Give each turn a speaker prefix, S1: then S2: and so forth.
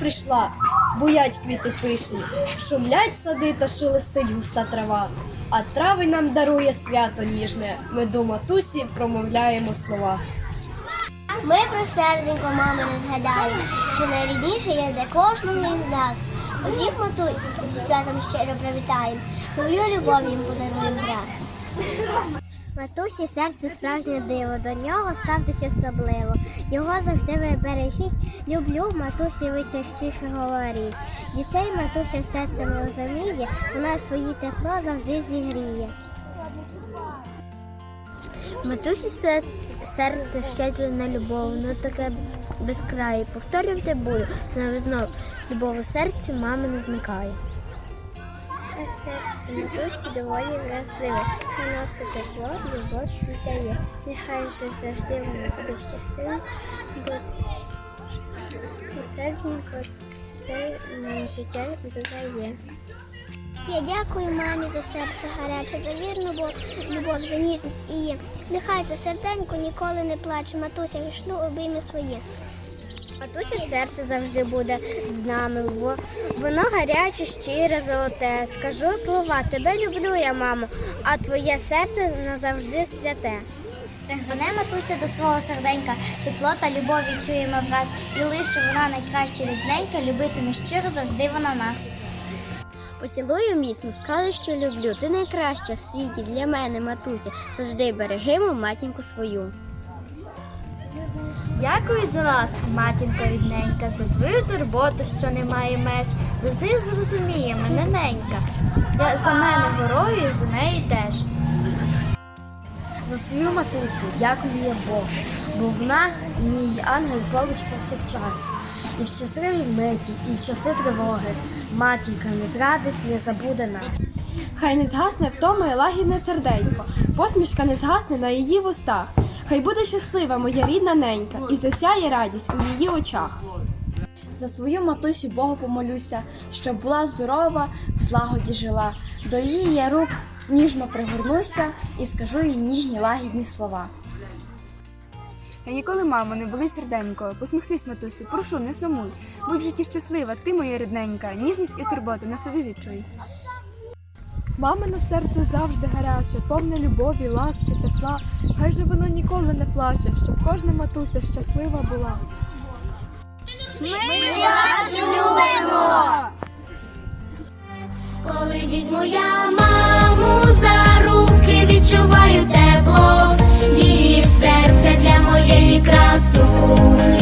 S1: прийшла, буять квіти пишні, шумлять сади та шелестить густа трава. А травень нам дарує свято ніжне. Ми до матусі промовляємо слова.
S2: Ми про серденько мами не згадаємо, що найрідніше є для кожного із нас. Усіх матусь зі святом щиро привітаємо, свою любов їм подаруємо раз. Матусі серце справжнє диво, до нього ставтеся особливо. Його завжди ви бережіть. Люблю, матусі, ви частіше говоріть. Дітей матуся серцем розуміє, вона свої тепло завжди зігріє. Матусі серце щедре на любов, ну таке безкрає. Повторювати буду, знову знов. Любов у серці мами не зникає. А серце матусі доволі вразливе, наносить тепло, любов віддає. Нехай же завжди вона буде щаслива, бо серденько це нам життя додає. Я дякую мамі за серце гаряче, за вірну бо- любов, за ніжність і є. Нехай це серденько ніколи не плаче, матуся війшлю обійми своє. Матуся серце завжди буде з нами, бо воно гаряче, щире, золоте. Скажу слова, тебе люблю я, мамо, а твоє серце назавжди святе. Пригоне матуся до свого серденька, тепло та любов відчуємо враз, і лише вона найкраща рідненька, любитиме щиро завжди вона нас. Поцілую міцно, скажу, що люблю. Ти найкраща в світі для мене, матуся. Завжди берегимо матінку свою.
S3: Дякую за нас, матінко рідненька, за твою турботу, що немає меж. Завжди зрозуміє мене ненька. Я за мене горою за неї теж.
S1: За свою матусю дякую я Богу, бо вона мій ангел поруч повсякчас. І в щасливій миті, і в часи тривоги. Матінка не зрадить, не забуде нас.
S4: Хай не згасне втома і лагідне серденько, посмішка не згасне на її вустах. Хай буде щаслива моя рідна ненька, і засяє радість у її очах. За свою матусю Богу помолюся, щоб була здорова, в злагоді жила. До її я рук ніжно пригорнуся і скажу їй ніжні лагідні слова.
S5: Я ніколи, мамо, не були серденько. Посміхнись, матусю, прошу, не сумуй. Будь в житті щаслива, ти моя рідненька, ніжність і турботи на собі відчуй.
S4: Мамине серце завжди гаряче, повне любові, ласки, тепла. Хай же воно ніколи не плаче, щоб кожна матуся щаслива була. Ми вас любимо.
S2: Коли візьму я маму за руки, відчуваю тепло, її серце для моєї красу.